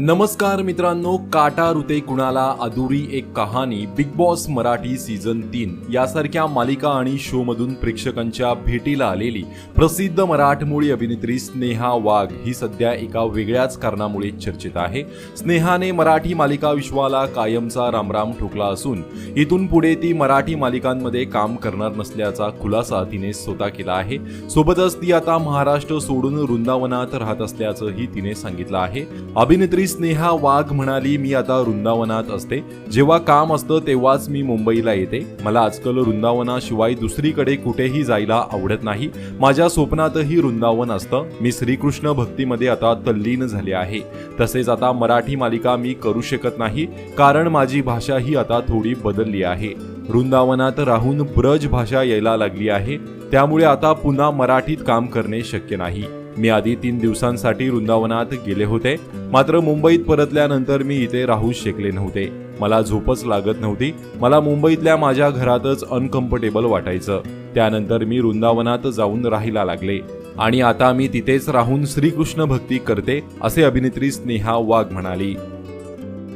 नमस्कार मित्रांनो काटा रुते कुणाला अधुरी एक कहाणी बिग बॉस मराठी सीझन तीन यासारख्या मालिका आणि शो मधून प्रेक्षकांच्या भेटीला आलेली प्रसिद्ध मराठमोळी अभिनेत्री स्नेहा वाघ ही सध्या एका वेगळ्याच कारणामुळे चर्चेत आहे. स्नेहाने मराठी मालिका विश्वाला कायमचा रामराम ठोकला असून इथून पुढे ती मराठी मालिकांमध्ये काम करणार नसल्याचा खुलासा तिने स्वतः केला आहे. सोबतच ती आता महाराष्ट्र सोडून वृंदावनात राहत असल्याचंही तिने सांगितलं आहे. अभिनेत्री स्नेहा वाघ म्हणाली मी आता वृंदावनात असते. जेव्हा काम असतं तेव्हाच मी मुंबईला येते. मला आजकाल वृंदावनाशिवाय दुसरीकडे कुठेही जायला आवडत नाही. माझ्या स्वप्नातही वृंदावन असतं. मी श्रीकृष्ण भक्तीमध्ये आता तल्लीन झाले आहे. तसेच आता मराठी मालिका मी करू शकत नाही कारण माझी भाषा ही आता थोडी बदलली आहे. वृंदावनात राहून ब्रज भाषा यायला लागली आहे. त्यामुळे आता पुन्हा मराठीत काम करणे शक्य नाही. मी आधी तीन दिवसांसाठी वृंदावनात गेले होते. मात्र मुंबईत परतल्यानंतर मी इथे राहू शकले नव्हते. मला झोपच लागत नव्हती. मला मुंबईतल्या माझ्या घरातच अनकम्फर्टेबल वाटायचं. त्यानंतर मी वृंदावनात जाऊन राहायला लागले. आणि आता मी तिथेच राहून श्रीकृष्ण भक्ती करते असे अभिनेत्री स्नेहा वाघ म्हणाली.